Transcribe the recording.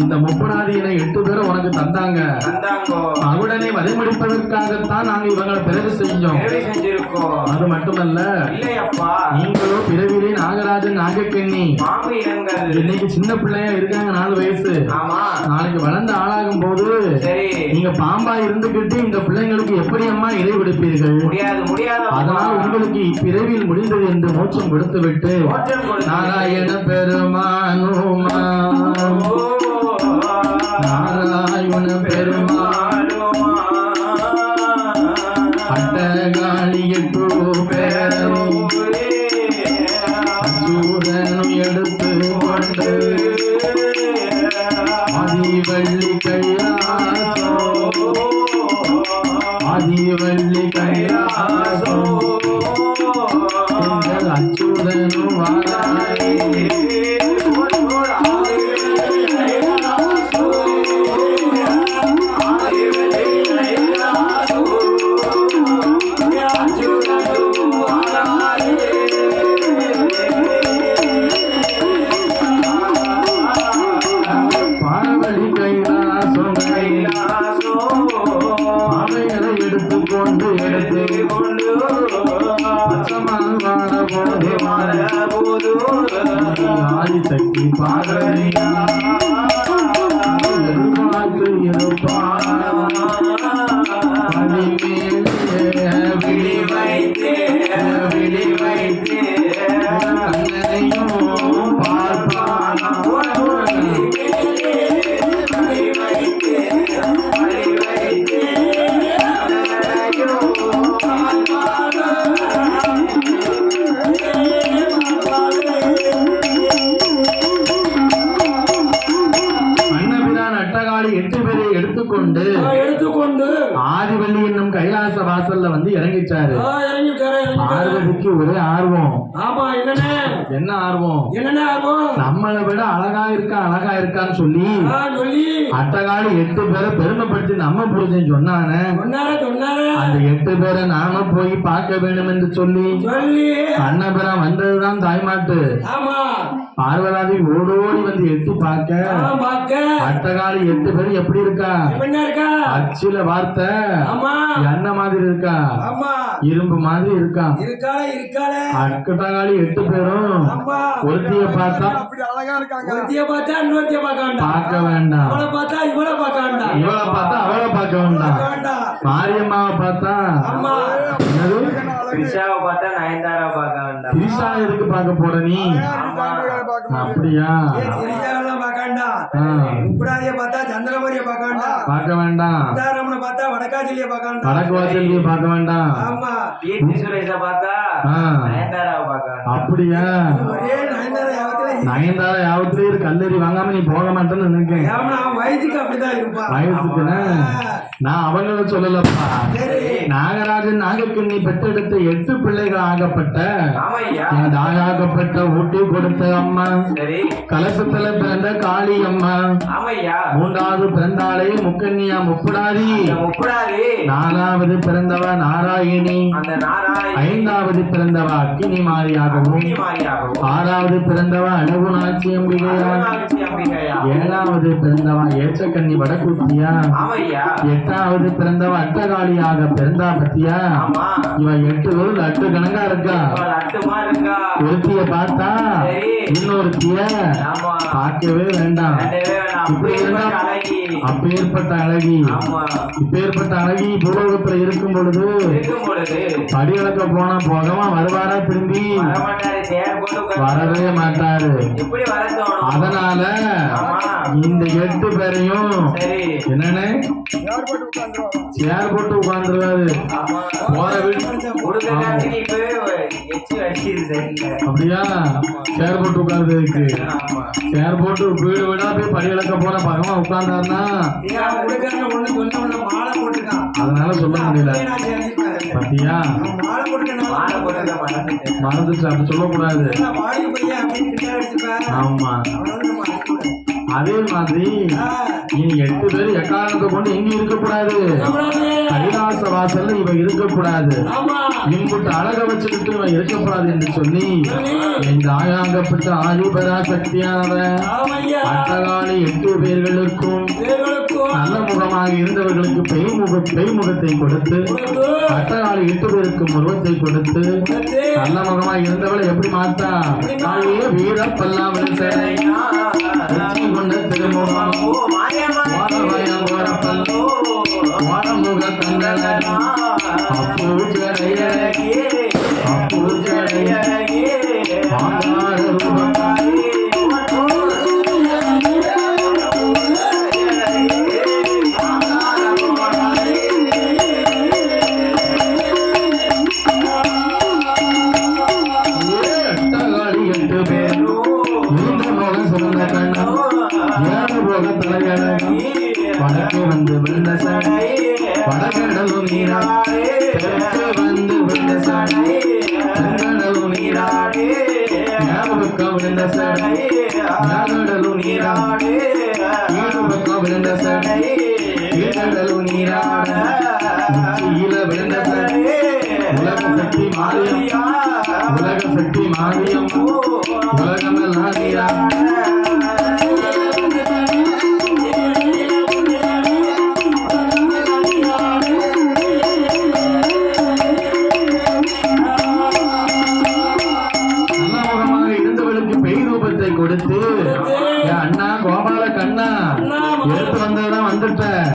இந்த முப்படாதியினை எட்டு பேரும் உனக்கு தந்தாங்க. மகுடனை வதைமடிப்பதற்காகத்தான் நாங்க இவங்களை பிறகு செஞ்சோம். அது மட்டுமல்ல நீங்களோ பிறவிலே நாகராஜன் நாகக்கண்ணி. இனங்கள் இன்னைக்கு சின்ன பிள்ளையா இருக்காங்க நாலு வயசு. நாளைக்கு வளர்ந்து ஆளாகும் போது நீங்க பாம்பா இருந்துகிட்டு இந்த பிள்ளைங்களுக்கு எப்படி அம்மா இறை விடுப்பீர்கள் அதனால் உங்களுக்கு இப்பிறவியில் முடிந்தது என்று மோட்சம் கொடுத்து. விட்டு நாராயண பெருமானுமா. ஆதிவள்ளி கைலாசம். எங்கள் அச்சுதனும் வாராயே. வார போது எடுத்துக்கொண்டு எடுத்துக்கொண்டு. ஆதிவள்ளி என்னும் கைலாச வாசல்ல வந்து இறங்கிட்டாரு. பார்வதிக்கு ஒரே ஆர்வம். ஆமா என்னண்ணே என்ன ஆர்வம்? என்னண்ணே ஆகும் நம்மளை விட அழகா இருக்கா அழகா இருக்கான்னு சொல்லி சொல்லி. அட்டகாளி எட்டு பேரை பெருமைப்படுத்தி நம்ம புரிஞ்சு சொன்னானே. அந்த எட்டு பேரை நாம போய் பார்க்க வேண்டும் என்று சொல்லி. அன்னபிரான் வந்ததுதான் தாய்மாட்டு. ஆமா. பார்வதாதி ஓடோடி வந்து எட்டி பார்க்க. ஆ, பாக்க அட்டகாளி எட்டு பேர் எப்படி இருக்கா? என்ன இருக்கா? அச்சில வார்த்தை. ஆமா. என்ன மாதிரி இருக்கா? ஆமா. இரும்பு மாதிரி இருக்கா? இருக்காளே இருக்காளே. அட்டகாளி எட்டு பேரும் ஆமா. ஒருத்திய பார்த்தா அப்படி அழகா இருக்காங்க. ஒருத்திய பார்த்தா இன்னொருத்திய பார்க்க வேண்டாம். பார்க்க வேண்டாம். அவளை பார்த்தா இவளை பார்க்க வேண்டாம். இவளை பார்த்தா அவளை பார்க்க வேண்டாம். பார்க்க வேண்டாம். மாரியம்மாவை பார்த்தா ஆமா என்னது த்ரிஷாவை பார்த்தா நயன்தாரா பார்க்க திரிஷா எதுக்கு பார்க்க போற நீ? அப்படியா? உப்படாதிய பார்த்தா சந்திரமதிய பார்க்க வேண்டாம் பார்க்க வேண்டாம். சீதாராமனை பார்த்தா பார்க்க வேண்டாம் வடக்கு வாசல்லையே பார்க்க வேண்டாம். ஆமா. கீர்த்தி சுரேஷை பார்த்தா நயன்தாராவை பார்க்க வேண்டாம் அப்படியா? ஒரே நயன்தார யாவத்துல நயன்தாரா கல்லறி வாங்காம நீ போக மாட்டேன்னு நினைக்கிறேன் வயசுக்கு அப்படிதான் இருப்பா வயசுக்குன்னு நான் அவங்கள சொல்லலப்பா. நாகராஜன் நாகக்கண்ணி பெற்றெடுத்த எட்டு பிள்ளைகள் ஆகப்பட்ட தாயாகப்பட்ட ஊட்டி கொடுத்த அம்மா கலசத்துல பிறந்த காளி அம்மா மூன்றாவது பிறந்தாளே முக்கன்னியா முப்புடாரி நாலாவது பிறந்தவ நாராயணி ஐந்தாவது பிறந்தவ அக்கினி மாரியாகவும் ஆறாவது பிறந்தவ அழகு நாச்சி அம்பிகையா. ஏழாவது பிறந்தவ ஏச்சக்கண்ணி வடக்குத்தியா ஆமையா? எட்டாவது பிறந்தவ அட்டகாளியாக பிறந்தா பத்தியா? ஆமா. இவ எட்டு பேரும் லட்டு கணக்கா இருக்கா? ஒருத்திய பார்த்தா. இன்னொருத்திய பார்க்கவே வேண்டாம். இப்படி இருந்தா அழகி. அப்பேற்பட்ட அழகி. ஆமா. இப்பேற்பட்ட அழகி பூலோகத்துல இருக்கும் பொழுது இருக்கும் பொழுது படி அளக்க போனா போகமா வருவாரா திரும்பி? உட்கார்ந்து வரவே மாட்டாரு. எப்படி அதனால இந்த எட்டு பேரையும் சரி. என்னன்னு சேர் போட்டு உட்கார்ந்துருவாரு ஆமா. போற அப்படியா? சேர் போட்டு உட்கார்ந்துருக்கு ஆமா. சேர் போட்டு வீடு வீடா போய் படி அளக்க போன பகமா உட்கார்ந்தாருன்னா அதனால சொல்ல முடியல. பாத்தியா? மறந்துச்சு அப்படி சொல்லக்கூடாது. ஆமா. அதே மாதிரி இனி எட்டு பேர் எக்காரணத்தை கொண்டு எங்க இருக்கக்கூடாது. கைலாச வாசல்ல இவ இருக்கக்கூடாது. ஆமா. இம்புட்டு அழக வச்சுக்கிட்டு இவன் இருக்கக்கூடாது என்று சொல்லி என் தாயாகப்பட்ட ஆதிபரா சக்தியானவன் ஆமையா அட்டகாலி எட்டு பேர்களுக்கும் நல்ல முகமாக இருந்தவர்களுக்கு பெய்முக பெய்முகத்தை கொடுத்து அட்டகாலி எட்டு பேருக்கு உருவத்தை கொடுத்து நல்ல முகமாக இருந்தவளை எப்படி மாத்தா? வீர பல்லாமல் சேனை கொண்ட திருமுகம் வாரவயம் கோரப்பல் வாரமுக கந்தன அப்பூஜடைய அப்பூஜடைய ஆங்கார ரூபம் போக சிறந்த தலையழகம் வடக்கு வந்து விழுந்த சடை வடகடலும் நீராடே வந்து விழுந்த சடை தென்கடலும் நீராடே மேல் விழுந்த சடை மேகடலும் நீராடே கீழ் விழுந்த சடை கீழ்கடலும் நீராட உச்சியில விழுந்த சடை உலக சக்தி மாரியம் உலக சக்தி மாரியம் உலகமெல்லாம் நீராட.